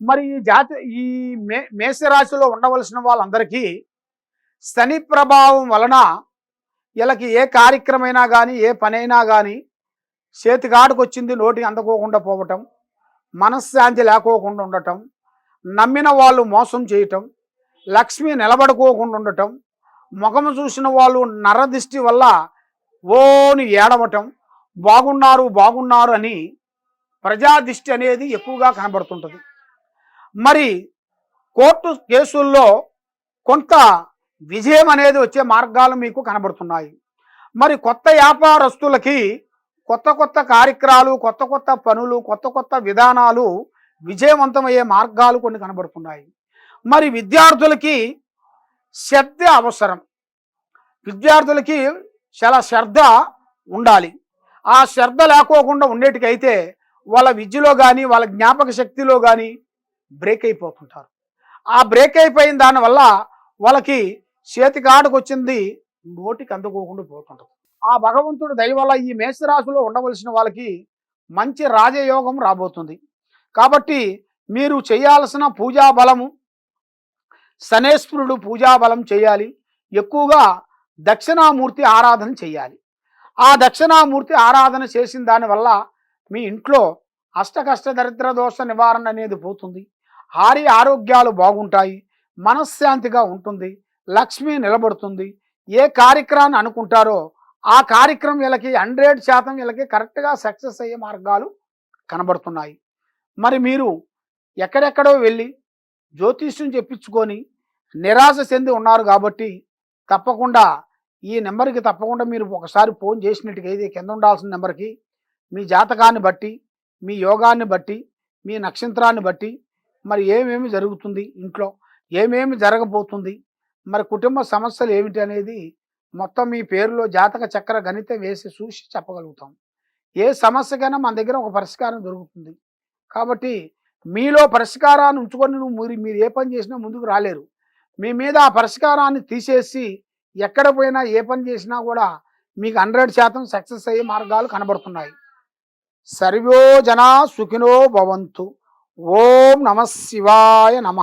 మరి ఈ జాతి ఈ మే మేషరాశిలో ఉండవలసిన వాళ్ళందరికీ శని ప్రభావం వలన వీళ్ళకి ఏ కార్యక్రమైనా కానీ ఏ పనైనా కానీ చేతికాడుకు వచ్చింది నోటికి అందుకోకుండా పోవటం మనశ్శాంతి లేకోకుండా ఉండటం నమ్మిన వాళ్ళు మోసం చేయటం లక్ష్మి నిలబడుకోకుండా ఉండటం ముఖము చూసిన వాళ్ళు నరదిష్టి వల్ల ఓని ఏడవటం బాగున్నారు బాగున్నారు అని ప్రజాదిష్టి అనేది ఎక్కువగా కనబడుతుంటుంది. మరి కోర్టు కేసుల్లో కొంత విజయం అనేది వచ్చే మార్గాలు మీకు కనబడుతున్నాయి. మరి కొత్త వ్యాపారస్తులకి కొత్త కొత్త కార్యక్రమాలు కొత్త కొత్త పనులు కొత్త కొత్త విధానాలు విజయవంతమయ్యే మార్గాలు కొన్ని కనబడుతున్నాయి. మరి విద్యార్థులకి శ్రద్ధ అవసరం. విద్యార్థులకి చాలా శ్రద్ధ ఉండాలి. ఆ శ్రద్ధ లేకోకుండా ఉండేటికైతే వాళ్ళ విద్యలో కానీ వాళ్ళ జ్ఞాపక శక్తిలో కానీ బ్రేక్ అయిపోతుంటారు. ఆ బ్రేక్ అయిపోయిన దానివల్ల వాళ్ళకి చేతికాడకు వచ్చింది నోటికి అందుకోకుండా పోతుంటారు ఆ భగవంతుడు దయ వల్ల ఈ మేషరాశిలో ఉండవలసిన వాళ్ళకి మంచి రాజయోగం రాబోతుంది. కాబట్టి మీరు చేయాల్సిన పూజా బలము శనేశ్వరుడు పూజా బలం చేయాలి. ఎక్కువగా దక్షిణామూర్తి ఆరాధన చేయాలి. ఆ దక్షిణామూర్తి ఆరాధన చేసిన దానివల్ల మీ ఇంట్లో అష్టకష్ట దరిద్ర దోష నివారణ అనేది పోతుంది. హారి ఆరోగ్యాలు బాగుంటాయి మనశ్శాంతిగా ఉంటుంది లక్ష్మి నిలబడుతుంది. ఏ కార్యక్రమాన్ని అనుకుంటారో ఆ కార్యక్రమం వీళ్ళకి హండ్రెడ్ శాతం వీళ్ళకి కరెక్ట్గా సక్సెస్ అయ్యే మార్గాలు కనబడుతున్నాయి. మరి మీరు ఎక్కడెక్కడో వెళ్ళి జ్యోతిష్యం చెప్పించుకొని నిరాశ చెంది ఉన్నారు కాబట్టి తప్పకుండా ఈ నెంబర్కి తప్పకుండా మీరు ఒకసారి ఫోన్ చేసినట్టుగైతే కింద ఉండాల్సిన నెంబర్కి మీ జాతకాన్ని బట్టి మీ యోగాన్ని బట్టి మీ నక్షత్రాన్ని బట్టి మరి ఏమేమి జరుగుతుంది ఇంట్లో? ఏమేమి జరగబోతుంది? మరి కుటుంబ సమస్యలు ఏమిటి అనేది మొత్తం మీ పేరులో జాతక చక్ర గణితం వేసి చూసి చెప్పగలుగుతాం. ఏ సమస్యకైనా మన దగ్గర ఒక పరిష్కారం దొరుకుతుంది. కాబట్టి మీలో పరిష్కారాన్ని ఉంచుకొని నువ్వు మీరు మీరు ఏ పని చేసినా ముందుకు రాలేరు. మీ మీద ఆ పరిష్కారాన్ని తీసేసి ఎక్కడ పోయినా ఏ పని చేసినా కూడా మీకు హండ్రెడ్ శాతం సక్సెస్ అయ్యే మార్గాలు కనబడుతున్నాయి. సర్వో జనా సుఖినో భవంతు. ఓం నమ శివాయ నమ.